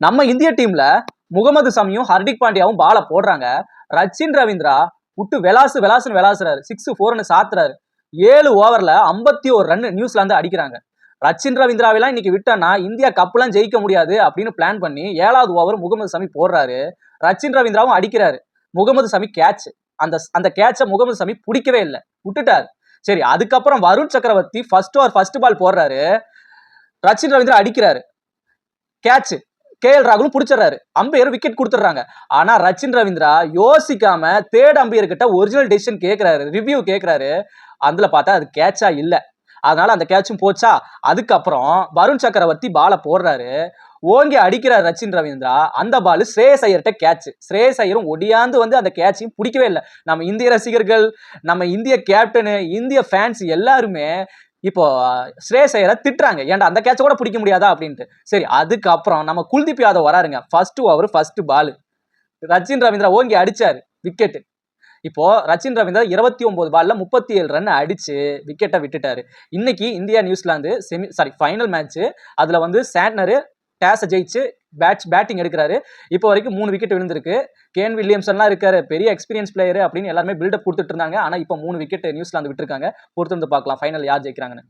நம்ம இந்திய டீம்ல முகமது சமியும் ஹர்திக் பாண்டியாவும் பால போடுறாங்க. ரச்சின் ரவீந்திரா விட்டு வெலாசு வெலாசுன்னு வெலாசுறாரு. சிக்ஸ் ஃபோர்னு சாத்துறாரு. ஏழு ஓவர்ல ஐம்பத்தி ஒரு ரன் நியூசிலாந்து அடிக்கிறாங்க. ரச்சின் ரவீந்திராவெல்லாம் இன்னைக்கு விட்டோன்னா இந்தியா கப்லாம் ஜெயிக்க முடியாது அப்படின்னு பிளான் பண்ணி ஏழாவது ஓவர் முகமது சமி போடுறாரு. ரச்சின் ரவீந்திராவும் அடிக்கிறாரு. முகமது சமி கேட்ச் அந்த அந்த கேட்சை முகமது சமி பிடிக்கவே இல்லை. விட்டுட்டாரு. சரி அதுக்கப்புறம் வருண் சக்கரவர்த்தி ஃபர்ஸ்ட் ஓவர் ஃபர்ஸ்ட் பால் போடுறாரு. ரச்சின் ரவீந்திரா அடிக்கிறாரு. கேட்ச் கே எல் ராகுலும் பிடிச்சிடுறாரு. அம்பையர் விக்கெட் கொடுத்துட்றாங்க. ஆனா ரச்சின் ரவீந்திரா யோசிக்காம தேர்ட் அம்பையர் கிட்ட ஒரிஜினல் டெசிஷன் கேட்கிறாரு ரிவ்யூ கேட்கிறாரு அதுல பார்த்தா அது கேட்சா இல்லை. அதனால அந்த கேட்சும் போச்சா? அதுக்கப்புறம் வருண் சக்கரவர்த்தி பாலை போடுறாரு. ஓங்கி அடிக்கிறார் ரச்சின் ரவீந்திரா. அந்த பால் ஸ்ரேயஸ் ஐயர்கிட்ட கேட்ச் ஸ்ரேயஸ் ஐயரும் ஒடியாந்து வந்து அந்த கேட்சையும் பிடிக்கவே இல்லை. நம்ம இந்திய ரசிகர்கள் நம்ம இந்திய கேப்டனு இந்திய ஃபேன்ஸ் எல்லாருமே இப்போ ஸ்ரேயஸ் ஐயரை திட்டுறாங்க. ஏன்டா அந்த கேட்சை கூட பிடிக்க முடியாதா அப்படின்ட்டு. சரி அதுக்கப்புறம் நம்ம Kuldeep Yadav வராருங்க. First over first ball Rachin Ravindra ஓங்கி அடிச்சாரு விக்கெட்டு இப்போ ரச்சின் ரவீந்திரா இருபத்தி ஒன்பது பால்ல முப்பத்தி ஏழு ரன் அடிச்சு விக்கெட்டை விட்டுட்டாரு. இன்னைக்கு India New Zealand semi sorry final match அதுல வந்து சாட்னரு டேஸை ஜெயிச்சு பேட்ச் பேட்டிங் எடுக்கிறாரு. இப்போ வரைக்கும் மூணு விக்கெட் விழுந்திருக்கு. கேன் வில்லியம்சன்லாம் இருக்காரு. பெரிய எக்ஸ்பீரியன்ஸ் பிளேயர் அப்படின்னு எல்லாருமே பில்டப் கொடுத்துட்டு இருந்தாங்க. ஆனால் இப்போ மூணு விக்கெட் நியூஸ்லாந்து விட்டுருக்காங்க. பொறுத்து வந்து பார்க்கலாம். ஃபைனல் யார் ஜெயிக்கிறாங்கன்னு.